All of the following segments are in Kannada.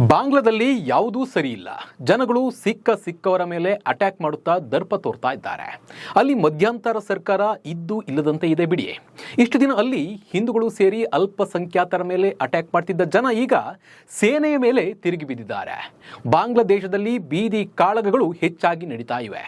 ಬಾಂಗ್ಲಾದಲ್ಲಿ ಯಾವುದೂ ಸರಿ ಇಲ್ಲ. ಜನಗಳು ಸಿಕ್ಕ ಸಿಕ್ಕವರ ಮೇಲೆ ಅಟ್ಯಾಕ್ ಮಾಡುತ್ತಾ ದರ್ಪ ತೋರ್ತಾ ಇದ್ದಾರೆ. ಅಲ್ಲಿ ಮಧ್ಯಂತರ ಸರ್ಕಾರ ಇದ್ದು ಇಲ್ಲದಂತೆ ಇದೆ ಬಿಡಿ. ಇಷ್ಟು ದಿನ ಅಲ್ಲಿ ಹಿಂದೂಗಳು ಸೇರಿ ಅಲ್ಪಸಂಖ್ಯಾತರ ಮೇಲೆ ಅಟ್ಯಾಕ್ ಮಾಡ್ತಿದ್ದ ಜನ ಈಗ ಸೇನೆಯ ಮೇಲೆ ತಿರುಗಿ ಬಿದ್ದಿದ್ದಾರೆ. ಬಾಂಗ್ಲಾದೇಶದಲ್ಲಿ ಬೀದಿ ಕಾಳಗಗಳು ಹೆಚ್ಚಾಗಿ ನಡೀತಾ ಇವೆ.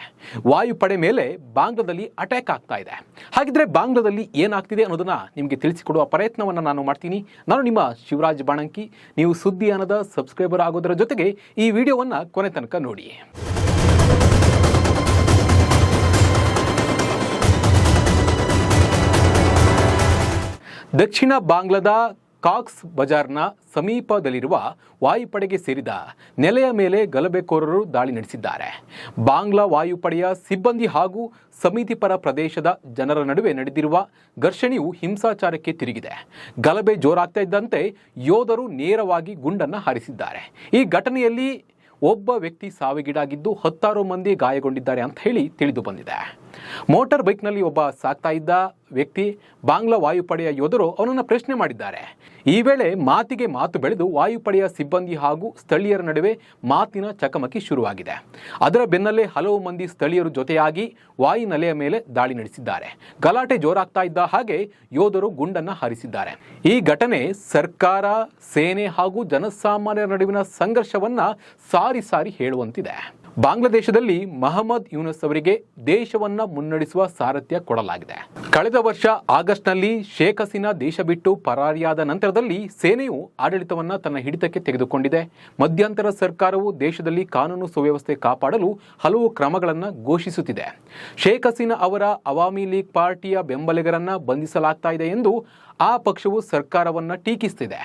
ವಾಯುಪಡೆ ಮೇಲೆ ಬಾಂಗ್ಲಾದಲ್ಲಿ ಅಟ್ಯಾಕ್ ಆಗ್ತಾ ಇದೆ. ಹಾಗಿದ್ರೆ ಬಾಂಗ್ಲಾದಲ್ಲಿ ಏನಾಗ್ತಿದೆ ಅನ್ನೋದನ್ನ ನಿಮಗೆ ತಿಳಿಸಿಕೊಡುವ ಪ್ರಯತ್ನವನ್ನು ನಾನು ಮಾಡ್ತೀನಿ. ನಾನು ನಿಮ್ಮ ಶಿವರಾಜ್ ಬಾಣಂಕಿ. ನೀವು ಸುದ್ದಿ ಅನ್ನದ ಸಬ್ಸ್ಕ್ರೈಬರ್ ಆಗೋದರ ಜೊತೆಗೆ ಈ ವಿಡಿಯೋವನ್ನು ಕೊನೆ ತನಕ ನೋಡಿ. ದಕ್ಷಿಣ ಬಾಂಗ್ಲಾದ ಕಾಕ್ಸ್ ಬಜಾರ್ನ ಸಮೀಪದಲ್ಲಿರುವ ವಾಯುಪಡೆಗೆ ಸೇರಿದ ನೆಲೆಯ ಮೇಲೆ ಗಲಭೆಕೋರರು ದಾಳಿ ನಡೆಸಿದ್ದಾರೆ. ಬಾಂಗ್ಲಾ ವಾಯುಪಡೆಯ ಸಿಬ್ಬಂದಿ ಹಾಗೂ ಸಮಿತಿಪರ ಪ್ರದೇಶದ ಜನರ ನಡುವೆ ನಡೆದಿರುವ ಘರ್ಷಣೆಯು ಹಿಂಸಾಚಾರಕ್ಕೆ ತಿರುಗಿದೆ. ಗಲಭೆ ಜೋರಾಗ್ತಾ ಇದ್ದಂತೆ ಯೋಧರು ನೇರವಾಗಿ ಗುಂಡನ್ನು ಹಾರಿಸಿದ್ದಾರೆ. ಈ ಘಟನೆಯಲ್ಲಿ ಒಬ್ಬ ವ್ಯಕ್ತಿ ಸಾವಿಗೀಡಾಗಿದ್ದು ಹತ್ತಾರು ಮಂದಿ ಗಾಯಗೊಂಡಿದ್ದಾರೆ ಅಂತ ಹೇಳಿ ತಿಳಿದು ಬಂದಿದೆ. ಮೋಟಾರ್ ಬೈಕ್ನಲ್ಲಿ ಒಬ್ಬ ಸಾಕ್ತಾ ಇದ್ದ ವ್ಯಕ್ತಿ ಬಾಂಗ್ಲಾ ವಾಯುಪಡೆಯ ಯೋಧರು ಅವನನ್ನು ಪ್ರಶ್ನೆ ಮಾಡಿದ್ದಾರೆ. ಈ ವೇಳೆ ಮಾತಿಗೆ ಮಾತು ಬೆಳೆದು ವಾಯುಪಡೆಯ ಸಿಬ್ಬಂದಿ ಹಾಗೂ ಸ್ಥಳೀಯರ ನಡುವೆ ಮಾತಿನ ಚಕಮಕಿ ಶುರುವಾಗಿದೆ. ಅದರ ಬೆನ್ನಲ್ಲೇ ಹಲವು ಮಂದಿ ಸ್ಥಳೀಯರು ಜೊತೆಯಾಗಿ ವಾಯು ನೆಲೆಯ ಮೇಲೆ ದಾಳಿ ನಡೆಸಿದ್ದಾರೆ. ಗಲಾಟೆ ಜೋರಾಗ್ತಾ ಇದ್ದ ಹಾಗೆ ಯೋಧರು ಗುಂಡನ್ನು ಹಾರಿಸಿದ್ದಾರೆ. ಈ ಘಟನೆ ಸರ್ಕಾರ, ಸೇನೆ ಹಾಗೂ ಜನಸಾಮಾನ್ಯರ ನಡುವಿನ ಸಂಘರ್ಷವನ್ನ ಸಾರಿ ಸಾರಿ ಹೇಳುವಂತಿದೆ. ಬಾಂಗ್ಲಾದೇಶದಲ್ಲಿ ಮಹಮ್ಮದ್ ಯೂನಸ್ ಅವರಿಗೆ ದೇಶವನ್ನ ಮುನ್ನಡೆಸುವ ಸಾರಥ್ಯ ಕೊಡಲಾಗಿದೆ. ಕಳೆದ ವರ್ಷ ಆಗಸ್ಟ್ನಲ್ಲಿ ಶೇಖ್ ಹಸೀನಾ ದೇಶ ಬಿಟ್ಟು ಪರಾರಿಯಾದ ನಂತರದಲ್ಲಿ ಸೇನೆಯು ಆಡಳಿತವನ್ನು ತನ್ನ ಹಿಡಿತಕ್ಕೆ ತೆಗೆದುಕೊಂಡಿದೆ. ಮಧ್ಯಂತರ ಸರ್ಕಾರವು ದೇಶದಲ್ಲಿ ಕಾನೂನು ಸುವ್ಯವಸ್ಥೆ ಕಾಪಾಡಲು ಹಲವು ಕ್ರಮಗಳನ್ನು ಘೋಷಿಸುತ್ತಿದೆ. ಶೇಖ್ ಹಸೀನಾ ಅವರ ಅವಾಮಿ ಲೀಗ್ ಪಾರ್ಟಿಯ ಬೆಂಬಲಿಗರನ್ನು ಬಂಧಿಸಲಾಗ್ತಾ ಇದೆ ಎಂದು ಆ ಪಕ್ಷವು ಸರ್ಕಾರವನ್ನು ಟೀಕಿಸುತ್ತಿದೆ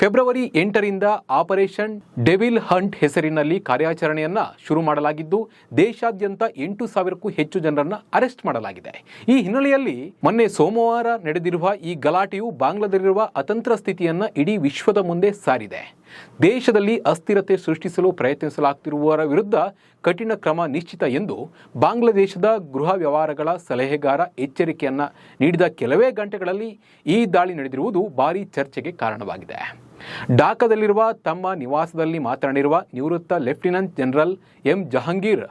ಫೆಬ್ರವರಿ ಎಂಟರಿಂದ ಆಪರೇಷನ್ ಡೆವಿಲ್ ಹಂಟ್ ಹೆಸರಿನಲ್ಲಿ ಕಾರ್ಯಾಚರಣೆಯನ್ನ ಶುರು ಮಾಡಲಾಗಿದ್ದು, ದೇಶಾದ್ಯಂತ ಎಂಟು ಸಾವಿರಕ್ಕೂ ಹೆಚ್ಚು ಜನರನ್ನು ಅರೆಸ್ಟ್ ಮಾಡಲಾಗಿದೆ. ಈ ಹಿನ್ನೆಲೆಯಲ್ಲಿ ಮೊನ್ನೆ ಸೋಮವಾರ ನಡೆದಿರುವ ಈ ಗಲಾಟೆಯು ಬಾಂಗ್ಲಾದಲ್ಲಿರುವ ಅತಂತ್ರ ಸ್ಥಿತಿಯನ್ನ ಇಡೀ ವಿಶ್ವದ ಮುಂದೆ ಸಾರಿದೆ. ದೇಶದಲ್ಲಿ ಅಸ್ಥಿರತೆ ಸೃಷ್ಟಿಸಲು ಪ್ರಯತ್ನಿಸಲಾಗ್ತಿರುವವರ ವಿರುದ್ಧ ಕಠಿಣ ಕ್ರಮ ನಿಶ್ಚಿತ ಎಂದು ಬಾಂಗ್ಲಾದೇಶದ ಗೃಹ ವ್ಯವಹಾರಗಳ ಸಲಹೆಗಾರ ಎಚ್ಚರಿಕೆಯನ್ನ ನೀಡಿದ ಕೆಲವೇ ಗಂಟೆಗಳಲ್ಲಿ ಈ ದಾಳಿ ನಡೆದಿರುವುದು ಭಾರೀ ಚರ್ಚೆಗೆ ಕಾರಣವಾಗಿದೆ. ಢಾಕಾದಲ್ಲಿರುವ ತಮ್ಮ ನಿವಾಸದಲ್ಲಿ ಮಾತನಾಡಿರುವ ನಿವೃತ್ತ lieutenant general M Jahangir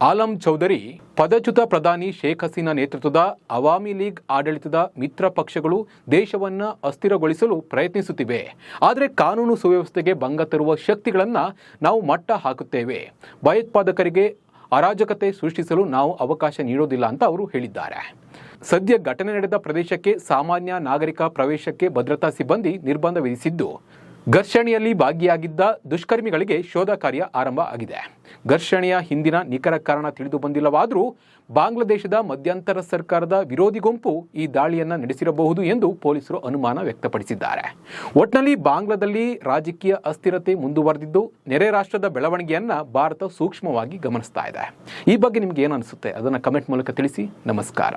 Alam Chowdhury, ಪದಚ್ಯುತ ಪ್ರಧಾನಿ ಶೇಖ್ ಹಸೀನಾ ನೇತೃತ್ವದ ಅವಾಮಿ ಲೀಗ್ ಆಡಳಿತದ ಮಿತ್ರ ಪಕ್ಷಗಳು ದೇಶವನ್ನು ಅಸ್ಥಿರಗೊಳಿಸಲು ಪ್ರಯತ್ನಿಸುತ್ತಿವೆ. ಆದರೆ ಕಾನೂನು ಸುವ್ಯವಸ್ಥೆಗೆ ಭಂಗ ತರುವ ಶಕ್ತಿಗಳನ್ನು ನಾವು ಮಟ್ಟ ಹಾಕುತ್ತೇವೆ. ಭಯೋತ್ಪಾದಕರಿಗೆ ಅರಾಜಕತೆ ಸೃಷ್ಟಿಸಲು ನಾವು ಅವಕಾಶ ನೀಡೋದಿಲ್ಲ ಅಂತ ಅವರು ಹೇಳಿದ್ದಾರೆ. ಸದ್ಯ ಘಟನೆ ನಡೆದ ಪ್ರದೇಶಕ್ಕೆ ಸಾಮಾನ್ಯ ನಾಗರಿಕ ಪ್ರವೇಶಕ್ಕೆ ಭದ್ರತಾ ಸಿಬ್ಬಂದಿ ನಿರ್ಬಂಧ ವಿಧಿಸಿದ್ದು, ಘರ್ಷಣೆಯಲ್ಲಿ ಭಾಗಿಯಾಗಿದ್ದ ದುಷ್ಕರ್ಮಿಗಳಿಗೆ ಶೋಧ ಕಾರ್ಯ ಆರಂಭ ಆಗಿದೆ. ಘರ್ಷಣೆಯ ಹಿಂದಿನ ನಿಖರ ಕಾರಣ ತಿಳಿದು ಬಂದಿಲ್ಲವಾದರೂ, ಬಾಂಗ್ಲಾದೇಶದ ಮಧ್ಯಂತರ ಸರ್ಕಾರದ ವಿರೋಧಿ ಗುಂಪು ಈ ದಾಳಿಯನ್ನು ನಡೆಸಿರಬಹುದು ಎಂದು ಪೊಲೀಸರು ಅನುಮಾನ ವ್ಯಕ್ತಪಡಿಸಿದ್ದಾರೆ. ಒಟ್ನಲ್ಲಿ ಬಾಂಗ್ಲಾದಲ್ಲಿ ರಾಜಕೀಯ ಅಸ್ಥಿರತೆ ಮುಂದುವರೆದಿದ್ದು, ನೆರೆ ರಾಷ್ಟ್ರದ ಬೆಳವಣಿಗೆಯನ್ನು ಭಾರತ ಸೂಕ್ಷ್ಮವಾಗಿ ಗಮನಿಸ್ತಾ ಇದೆ. ಈ ಬಗ್ಗೆ ನಿಮ್ಗೆ ಏನು ಅನಿಸುತ್ತೆ? ಅದನ್ನು ಕಮೆಂಟ್ ಮೂಲಕ ತಿಳಿಸಿ. ನಮಸ್ಕಾರ.